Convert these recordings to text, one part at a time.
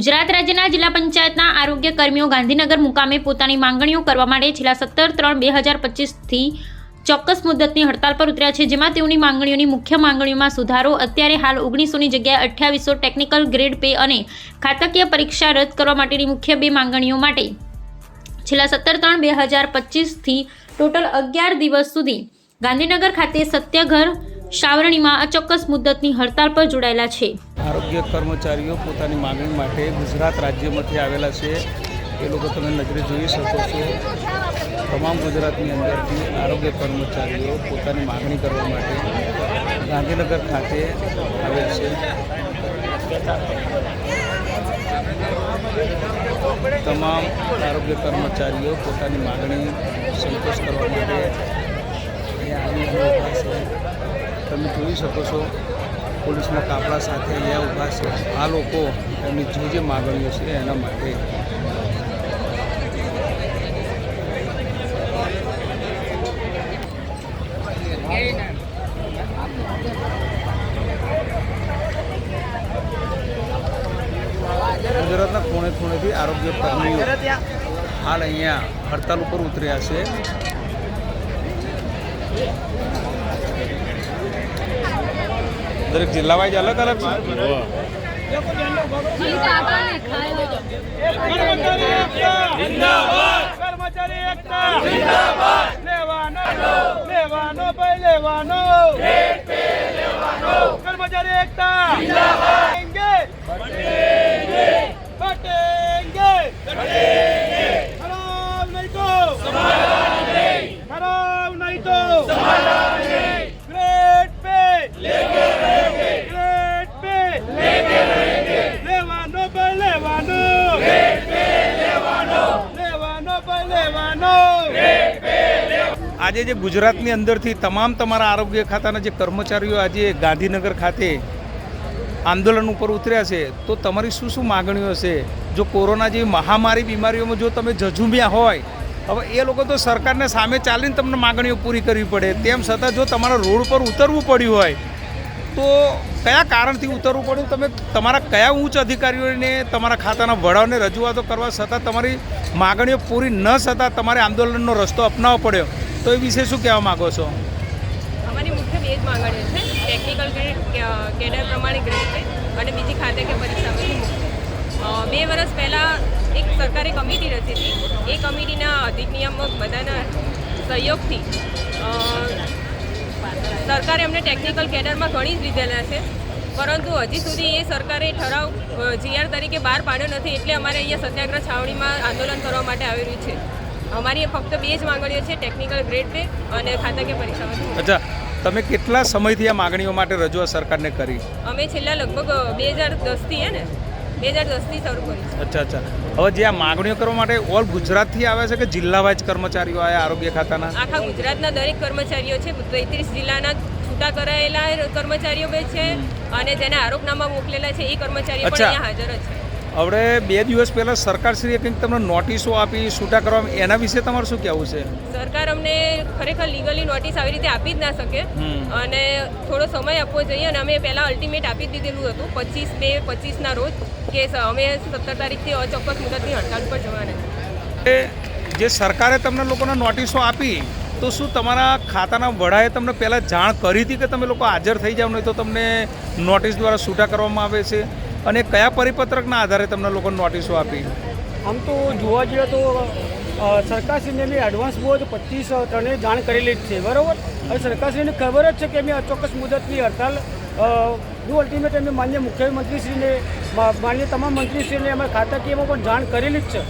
ગુજરાત રાજ્યના જિલ્લા પંચાયતના આરોગ્ય કર્મીઓ ગાંધીનગર મુકામે પોતાની માંગણીઓ કરવા માટે છેલ્લા સત્તર ત્રણ બે હજાર પચીસથી ચોક્કસ મુદ્દતની હડતાલ પર ઉતર્યા છે, જેમાં તેઓની માંગણીઓની મુખ્ય માંગણીઓમાં સુધારો, અત્યારે હાલ ઓગણીસોની જગ્યાએ અઠ્યાવીસો ટેકનિકલ ગ્રેડ પે અને ખાતાકીય પરીક્ષા રદ કરવા માટેની મુખ્ય બે માંગણીઓ માટે છેલ્લા સત્તર ત્રણ બે હજાર પચીસથી ટોટલ અગિયાર દિવસ સુધી ગાંધીનગર ખાતે સત્યઘર સાવરણીમાં અચોક્કસ મુદ્દતની હડતાલ પર જોડાયેલા છે. આરોગ્ય કર્મચારીઓ પોતાની માંગણી માટે ગુજરાત રાજ્યમાંથી આવેલા છે. એ લોકો તમે નજરે જોઈ શકો છો. તમામ ગુજરાતની અંદરથી આરોગ્ય કર્મચારીઓ પોતાની માગણી કરવા માટે ગાંધીનગર ખાતે આવેલ છે. તમામ આરોગ્ય કર્મચારીઓ પોતાની માગણી સંતોષ કરવા માટે અહીંયા આવી તમે જોઈ શકો છો પોલીસના કાપડા સાથે અહીંયા ઊભા છે. આ લોકો એમની જે જે માગણીઓ છે એના માટે ગુજરાતના ખૂણે ખૂણેથી આરોગ્ય કર્મીઓ હાલ અહીંયા હડતાલ ઉપર ઉતર્યા છે. દરેક જિલ્લા વાઇઝ અલગ અલગ કર્મચારી એકતા કર્મચારી એકતા બટેંગે બટેંગે ખરાબ નહીં તો ખરાબ નહીં તો ગ્રેટ પે ગ્રેટ પે લેવાનો ભાઈ લેવાનો લેવાનો ભાઈ લેવાનો આજે જે ગુજરાતની અંદરથી તમામ તમારા આરોગ્ય ખાતાના જે કર્મચારીઓ આજે ગાંધીનગર ખાતે આંદોલન ઉપર ઉતર્યા છે, તો તમારી શું શું માગણીઓ છે જો કોરોના જેવી મહામારી બીમારીઓમાં જો તમે ઝઝુમ્યા હોય, હવે એ લોકો તો સરકારને સામે ચાલીને તમને માગણીઓ પૂરી કરવી પડે. તેમ છતાં જો તમારા રોડ પર ઉતરવું પડ્યું હોય, તો કયા કારણથી ઉતરવું પડ્યું? તમે તમારા કયા ઉચ્ચ અધિકારીઓને, તમારા ખાતાના વડાઓને રજૂઆતો કરવા છતાં તમારી માગણીઓ પૂરી ન થતાં તમારે આંદોલનનો રસ્તો અપનાવવો પડ્યો? તો એ વિશે શું કહેવા માગો છો? અમારી મુખ્ય બે જ માંગણીઓ છે. ટેકનિકલ ગ્રેડ કેડર પ્રમાણે ગ્રેડ અને બીજી ખાતે કે પરીક્ષામાંથી બે વર્ષ પહેલાં એક સરકારે કમિટી રચી હતી. એ કમિટીના અધિક નિયામક બધાના સહયોગથી સરકારે અમને ટેકનિકલ કેડરમાં ઘણી જ લીધેલા છે. પરંતુ હજી સુધી એ સરકારે ઠરાવ જીઆર તરીકે બહાર પાડ્યો નથી એટલે અમારે અહીંયા સત્યાગ્રહ છાવણીમાં આંદોલન કરવા માટે આવેલું છે. અમારી ફક્ત બે જ માંગણીઓ છે ટેકનિકલ ગ્રેડ પે અને ખાતાકીય પરીક્ષામાં. અચ્છા તમે કેટલા સમયથી આ માગણીઓ માટે રજૂઆત સરકારને કરી? અમે છેલ્લા લગભગ બે હજાર દસથી હે ને બે હજાર દસથી શરૂ કરી અચ્છા અચ્છા. હવે જે આ માગણીઓ કરવા માટે ઓલ ગુજરાતથી આવે છે કે જિલ્લા વાઇઝ કર્મચારીઓ આવ્યા આરોગ્ય ખાતાના? આખા ગુજરાતના દરેક કર્મચારીઓ છે તેત્રીસ જિલ્લાના છૂટા કરાયેલા કર્મચારીઓ બે છે અને જેને આરોપનામા મોકલેલા છે એ કર્મચારીઓ પણ અહીંયા હાજર જ છે. હવે બે દિવસ પહેલાં સરકારશ્રીએ કંઈક તમને નોટિસો આપી છૂટા કરવા એના વિશે તમારું શું કહેવું છે? સરકાર અમને ખરેખર લીગલી નોટિસ આવી રીતે આપી જ ના શકે. અને થોડો સમય આપવો જોઈએ અને અમે પહેલાં અલ્ટિમેટ આપી દીધેલું હતું પચીસ બે પચીસના રોજ કે અમે સત્તર તારીખથી અચોક્કસ મુદતની હડતાલ પર જવાના છે. જે સરકારે તમને લોકોને નોટિસો આપી તો શું તમારા ખાતાના વડાએ તમને પહેલાં જાણ કરી હતી કે તમે લોકો હાજર થઈ જાવ નહીં તો તમને નોટિસ દ્વારા છૂટા કરવામાં આવે છે? અને કયા પરિપત્રકના આધારે તમને લોકોને નોટિસો આપી? આમ તો જોવા જઈએ તો સરકારશ્રીને મેં એડવાન્સ જ પચીસ ત્રણે જાણ કરેલી જ છે, બરાબર? હવે સરકારશ્રીને ખબર જ છે કે અમે અચોક્કસ મુદતની હડતાલનું અલ્ટિમેટ અમે માન્ય મુખ્યમંત્રીશ્રીને માન્ય તમામ મંત્રીશ્રીને અમારા ખાતાકીયમાં પણ જાણ કરેલી જ છે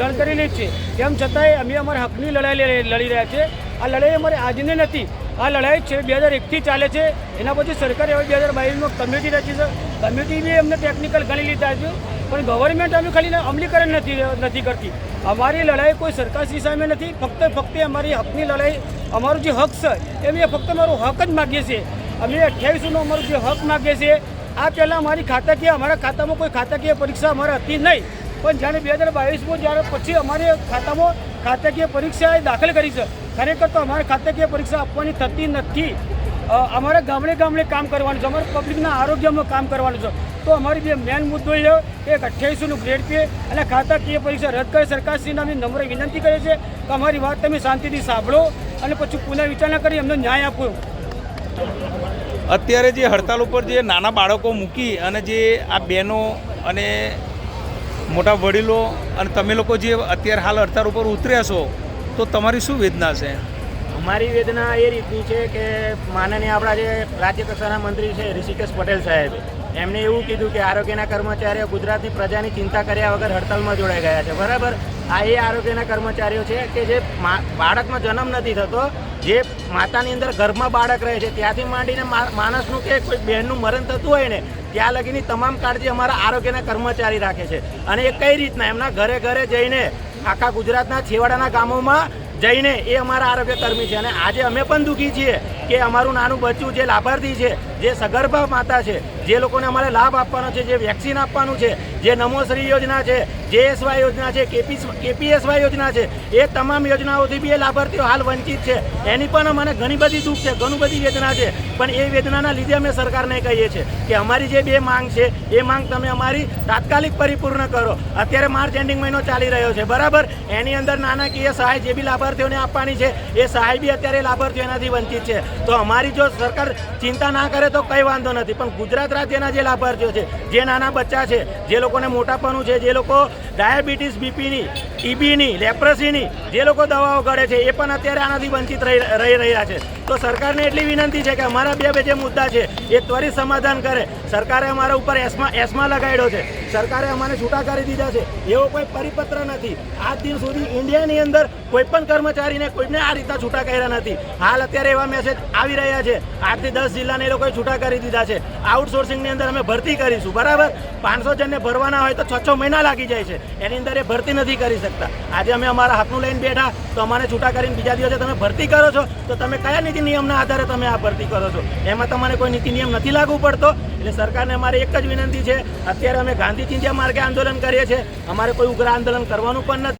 જાણ કરેલી જ છે. તેમ છતાંય અમે અમારા હકની લડાઈ લડી રહ્યા છે. આ લડાઈ અમારે આજની નથી. આ લડાઈ છે, બે હજાર એકથી ચાલે છે. એના પછી સરકારે હવે બે હજાર બાવીસમાં કમિટી રચી છે. કમિટી બી અમને ટેકનિકલ ગણી લીધા છે, પણ ગવર્મેન્ટ અમે ખાલી અમલીકરણ નથી નથી કરતી. અમારી લડાઈ કોઈ સરકારશ્રી સામે નથી. ફક્ત ફક્ત અમારી હકની લડાઈ, અમારો જે હક છે, એ અમે ફક્ત અમારો હક જ માગીએ છીએ. અમે અઠ્યાવીસોનો અમારો જે હક માગીએ છીએ, આ પહેલાં અમારી ખાતાકીય, અમારા ખાતામાં કોઈ ખાતાકીય પરીક્ષા અમારે હતી નહીં. પણ જાણે બે હજાર બાવીસમાં, જ્યારે પછી અમારે ખાતામાં ખાતાકીય પરીક્ષા દાખલ કરી છે ખરેખર તો અમારે ખાતાકીય પરીક્ષા આપવાની થતી નથી. અમારે ગામડે ગામડે કામ કરવાનું છે. અમારે પબ્લિકના આરોગ્યમાં કામ કરવાનું છે. તો અમારી જે મેન મુદ્દો છે. એક અઠ્યાવીસોનું ગ્રેડ પે અને ખાતાકીય પરીક્ષા રદ કરે સરકારશ્રીને અમે નમ્ર વિનંતી કરે છે કે અમારી વાત તમે શાંતિથી સાંભળો અને પછી પુનઃ વિચારણા કરી અમને ન્યાય આપો અત્યારે જે હડતાલ ઉપર જે નાના બાળકો મૂકી અને જે આ બહેનો અને મોટા વડીલો અને તમે લોકો જે અત્યારે હાલ હડતાળ ઉપર ઉતર્યા છો તો તમારી શું વેદના છે? અમારી વેદના એ રીતની છે કે માનનીય આપણા જે રાજ્ય કક્ષાના મંત્રી છે ઋષિકેશ પટેલ સાહેબ એમણે એવું કીધું કે આરોગ્યના કર્મચારીઓ ગુજરાતની પ્રજાની ચિંતા કર્યા વગર હડતાલમાં જોડાઈ ગયા છે. બરાબર? આ એ આરોગ્યના કર્મચારીઓ છે કે જે બાળકમાં જન્મ નથી થતો, જે માતાની અંદર ગર્ભમાં બાળક રહે છે, ત્યાંથી માંડીને માણસનું કે કોઈ બહેનનું મરણ થતું હોય ને, ત્યાં લગીની તમામ કાળજી અમારા આરોગ્યના કર્મચારી રાખે છે. અને એ કઈ રીતના એમના ઘરે ઘરે જઈને આખા ગુજરાતના છેવાડાના ગામોમાં જઈને એ અમારા આરોગ્ય કર્મી છે. અને આજે અમે પણ દુઃખી છીએ કે અમારું નાનું બચ્ચું જે લાભાર્થી છે, જે સગર્ભા માતા છે જે લોકોને અમારે લાભ આપવાનો છે, જે વેક્સિન આપવાનું છે, જે નમોશ્રી યોજના છે જેએસવાય યોજના છે, કેપી કેપીએસવાય યોજના છે, એ તમામ યોજનાઓથી બી એ લાભાર્થીઓ હાલ વંચિત છે. એની પણ અમને ઘણી બધી દુઃખ છે, ઘણી બધી વેદના છે, પણ એ વેદનાના લીધે અમે સરકારને કહીએ છીએ કે અમારી જે બે માંગ છે, એ માંગ તમે અમારી તાત્કાલિક પરિપૂર્ણ કરો. અત્યારે માર્ચ એન્ડિંગ મહિનો ચાલી રહ્યો છે, બરાબર? એની અંદર નાણાકીય સહાય જે બી લાભાર્થીઓને આપવાની છે, એ સહાય બી અત્યારે લાભાર્થીઓ એનાથી વંચિત છે. તો અમારી જો સરકાર ચિંતા ના કરે તો કંઈ વાંધો નથી, પણ ગુજરાત રાજ્યના જે લાભાર્થીઓ છે, જે નાના બચ્ચા છે, જે લોકોને મોટાપણું છે, જે લોકો ડાયાબિટીસ, બીપીની ટીબીની લેપ્રસીની, જે લોકો દવાઓ કરે છે, એ પણ અત્યારે આનાથી વંચિત રહી રહી રહ્યા છે. તો સરકારને એટલી વિનંતી છે કે અમારા બે બે જે મુદ્દા છે, એ ત્વરિત સમાધાન કરે. સરકારે અમારા ઉપર એસમાં એસમાં લગાડ્યો છે. સરકારે અમારે છૂટા કરી દીધા છે. એવો કોઈ પરિપત્ર નથી. આજ દિન સુધી ઇન્ડિયાની અંદર કોઈ પણ કર્મચારીને કોઈને આ રીતના છૂટા કર્યા નથી. હાલ અત્યારે એવા મેસેજ આવી રહ્યા છે. આઠથી દસ જિલ્લાને એ લોકોએ છૂટા કરી દીધા છે. આઉટસોર્સિંગની અંદર અમે ભરતી કરીશું. બરાબર? પાંચસો જણને ભરવાના હોય તો છ છ મહિના લાગી જાય છે. એની અંદર એ ભરતી નથી કરી શકતા. આજે અમે અમારા હકનું લઈને બેઠા, તો અમારે છૂટા કરીને બીજા દિવસે તમે ભરતી કરો છો, તો તમે કયા નીતિ નિયમના આધારે તમે આ ભરતી કરો છો? એમાં તમારે કોઈ નીતિ નિયમ નથી લાગુ પડતો, એટલે સરકારને અમારે એક જ વિનંતી છે, અત્યારે અમે ગાંધી ચિંધ્યા માર્ગે આંદોલન કરીએ છીએ, અમારે કોઈ ઉગ્ર આંદોલન કરવાનું પણ નથી.